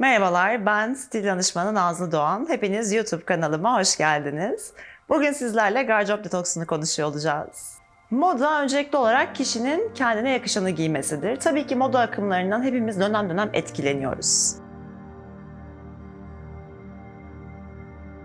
Merhabalar, ben stil danışmanı Nazlı Doğan. Hepiniz YouTube kanalıma hoş geldiniz. Bugün sizlerle gardırop detoksunu konuşuyor olacağız. Moda öncelikli olarak kişinin kendine yakışanı giymesidir. Tabii ki moda akımlarından hepimiz dönem dönem etkileniyoruz.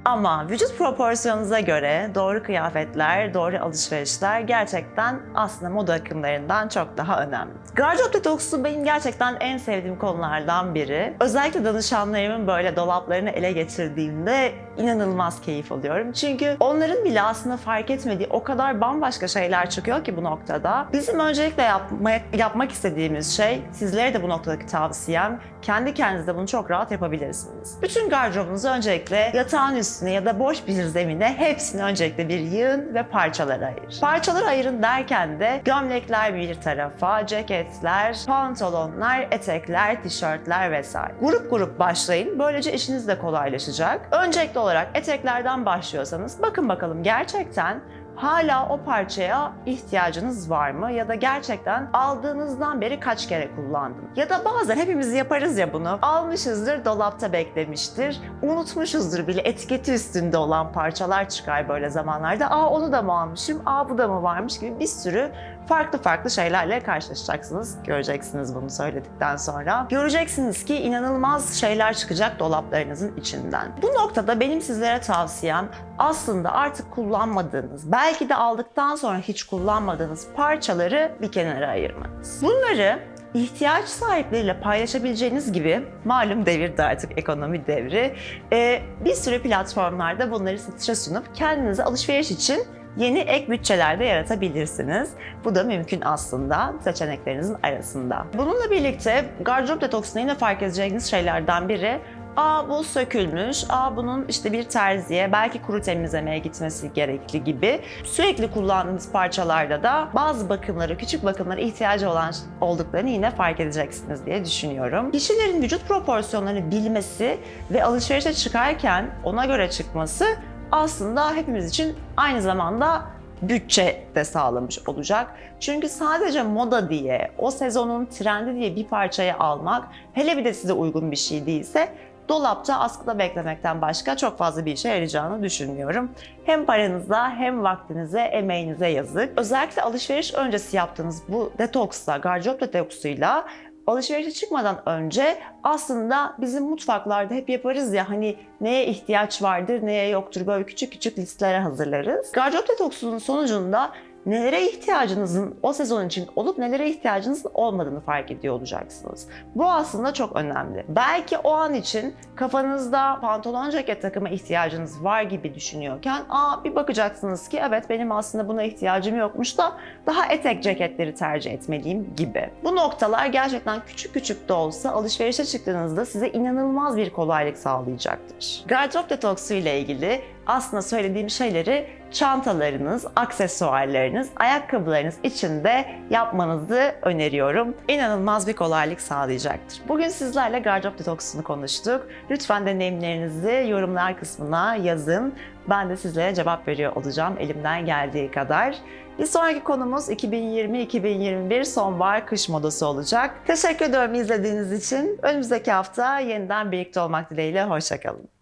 Ama vücut proporsiyonunuza göre doğru kıyafetler, doğru alışverişler gerçekten aslında moda akımlarından çok daha önemli. Gardırop detoksu benim gerçekten en sevdiğim konulardan biri. Özellikle danışanlarımın böyle dolaplarını ele geçirdiğimde inanılmaz keyif alıyorum. Çünkü onların bile aslında fark etmediği o kadar bambaşka şeyler çıkıyor ki bu noktada. Bizim öncelikle yapmaya, yapmak istediğimiz şey, sizlere de bu noktadaki tavsiyem, kendi kendinize bunu çok rahat yapabilirsiniz. Bütün gardırobunuzu öncelikle yatağın üstüne ya da boş bir zemine hepsini öncelikle bir yığın ve parçalara ayır. Parçalara ayırın derken de gömlekler bir tarafa, ceketler, pantolonlar, etekler, tişörtler vesaire. Grup grup başlayın. Böylece işiniz de kolaylaşacak. Öncelikli olarak eteklerden başlıyorsanız bakın bakalım gerçekten hala o parçaya ihtiyacınız var mı? Ya da gerçekten aldığınızdan beri kaç kere kullandın? Ya da bazen hepimiz yaparız ya bunu. Almışızdır, dolapta beklemiştir. Unutmuşuzdur bile etiketi üstünde olan parçalar çıkar böyle zamanlarda. Aa onu da mı almışım? Aa bu da mı varmış gibi bir sürü farklı farklı şeylerle karşılaşacaksınız. Göreceksiniz bunu söyledikten sonra. Göreceksiniz ki inanılmaz şeyler çıkacak dolaplarınızın içinden. Bu noktada benim sizlere tavsiyem aslında artık kullanmadığınız, belki de aldıktan sonra hiç kullanmadığınız parçaları bir kenara ayırmanız. Bunları ihtiyaç sahipleriyle paylaşabileceğiniz gibi malum devirde artık ekonomi devri e, bir sürü platformlarda bunları satışa sunup kendinize alışveriş için yeni ek bütçelerde yaratabilirsiniz. Bu da mümkün aslında seçeneklerinizin arasında. Bununla birlikte gardırop detoksunda yine fark edeceğiniz şeylerden biri Aa bu sökülmüş, aa bunun işte bir terziye, belki kuru temizlemeye gitmesi gerekli gibi sürekli kullandığınız parçalarda da bazı bakımlara, küçük bakımlara ihtiyacı olan olduklarını yine fark edeceksiniz diye düşünüyorum. Kişilerin vücut proporsiyonlarını bilmesi ve alışverişe çıkarken ona göre çıkması aslında hepimiz için aynı zamanda bütçe de sağlamış olacak. Çünkü sadece moda diye, o sezonun trendi diye bir parçayı almak, hele bir de size uygun bir şey değilse dolapta askıda beklemekten başka çok fazla bir işe yarayacağını düşünmüyorum. Hem paranıza hem vaktinize, emeğinize yazık. Özellikle alışveriş öncesi yaptığınız bu detoksla, gardırop detoksuyla alışverişe çıkmadan önce aslında bizim mutfaklarda hep yaparız ya hani neye ihtiyaç vardır, neye yoktur böyle küçük küçük listeler hazırlarız. Gardırop detoksunun sonucunda nelere ihtiyacınızın o sezon için olup nelere ihtiyacınızın olmadığını fark ediyor olacaksınız. Bu aslında çok önemli. Belki o an için kafanızda pantolon ceket takıma ihtiyacınız var gibi düşünüyorken aa bir bakacaksınız ki evet benim aslında buna ihtiyacım yokmuş da daha etek ceketleri tercih etmeliyim gibi. Bu noktalar gerçekten küçük küçük de olsa alışverişe çıktığınızda size inanılmaz bir kolaylık sağlayacaktır. Gardırop detoksu ile ilgili aslında söylediğim şeyleri çantalarınız, aksesuarlarınız, ayakkabılarınız içinde yapmanızı öneriyorum. İnanılmaz bir kolaylık sağlayacaktır. Bugün sizlerle gardırop detoksunu konuştuk. Lütfen deneyimlerinizi yorumlar kısmına yazın. Ben de sizlere cevap veriyor olacağım elimden geldiği kadar. Bir sonraki konumuz 2020-2021 sonbahar kış modası olacak. Teşekkür ediyorum izlediğiniz için. Önümüzdeki hafta yeniden birlikte olmak dileğiyle. Hoşçakalın.